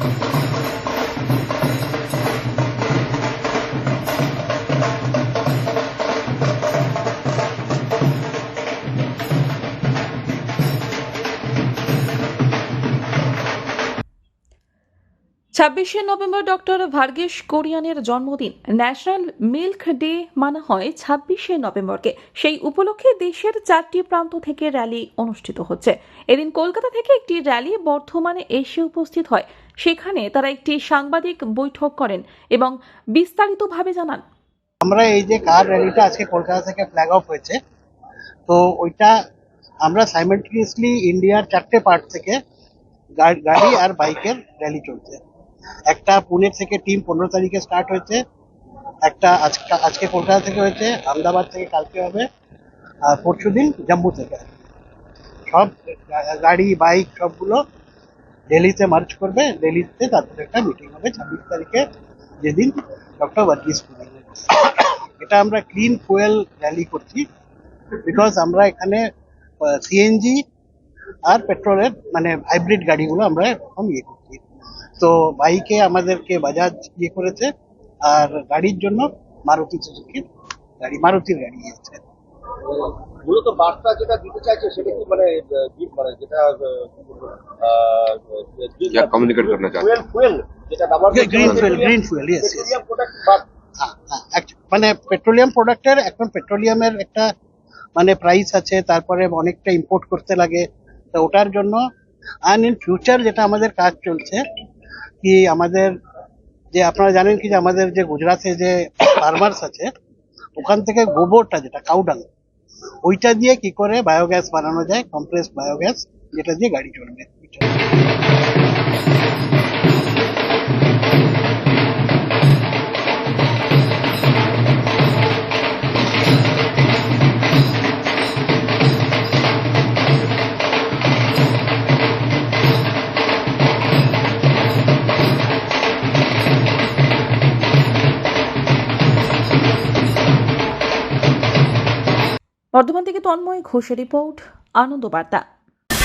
Thank you. ছাব্বিশে November doctor Verghese কোরিয়ানের জন্মদিন। ন্যাশনাল মিল্ক ডে মানা হয় ছাব্বিশে নভেম্বরকে। সেই উপলক্ষে দেশের চারটি প্রান্ত থেকে র্যালি অনুষ্ঠিত হচ্ছে। এদিন কলকাতা থেকে একটি র্যালি বর্ধমানে এসে উপস্থিত হয়। সেখানে তারা একটি সাংবাদিক বৈঠক করেন এবং বিস্তারিতভাবে জানান। আমরা এই যে কার র্যালিটা আজকে কলকাতা থেকে ফ্ল্যাগ অফ হয়েছে, তো ওইটা আমরা সাইমেন্টিনিয়াসলি ইন্ডিয়ার চারটে পার্ট থেকে গাড়ি আর বাইকের র্যালি চলছে। একটা পুনে থেকে টিম পনেরো তারিখে স্টার্ট হয়েছে, একটা আজকে আজকে কলকাতা থেকে হয়েছে, আহমেদাবাদ থেকে কালকে হবে, আর পরশু দিন জম্মু থেকে সব গাড়ি বাইক সবগুলো দিল্লিতে মার্চ করবে, দিল্লিতে তারপরে একটা মিটিং হবে ছাব্বিশ তারিখে, যেদিন ডক্টর কুরিয়ান এটা আমরা ক্লিন ফুয়েল র্যালি করছি বিকজ আমরা এখানে সিএনজি আর পেট্রোলের মানে হাইব্রিড গাড়িগুলো আমরা এখন ইয়ে করছি। তো বাইকে আমাদেরকে বাজাজ ইয়ে করেছে আর গাড়ির জন্য মারুতি সুজুকির গাড়ি মারুতির গাড়ি আছে মূলত বার্তা যেটা দিতে চাইছে সেটা কি মানে আহ, কি মানে যেটা क्या कम्युनिकेट करना चाहते ফুয়েল ফুয়েল যেটা ব্যবহার করছে green fuel petroleum- green fuel yes yes petroleum product বাদ হ্যাঁ, হ্যাঁ, actu- মানে পেট্রোলিয়াম প্রোডাক্টের এখন পেট্রোলিয়ামের একটা মানে প্রাইস আছে তারপরে অনেকটা ইম্পোর্ট করতে লাগে তো ওটার জন্য অ্যান্ড ইন ফিউচার যেটা আমাদের কাজ চলছে কি আমাদের যে আপনারা জানেন কি যে আমাদের যে গুজরাটে যে ফার্মার্স আছে, ওখান থেকে গোবরটা যেটা কাউডাং ওইটা দিয়ে কি করে বায়োগ্যাস বানানো যায় কম্প্রেস বায়োগ্যাস যেটা দিয়ে গাড়ি চলবে। বর্ধমান থেকে তন্ময় ঘোষের রিপোর্ট আনন্দ বার্তা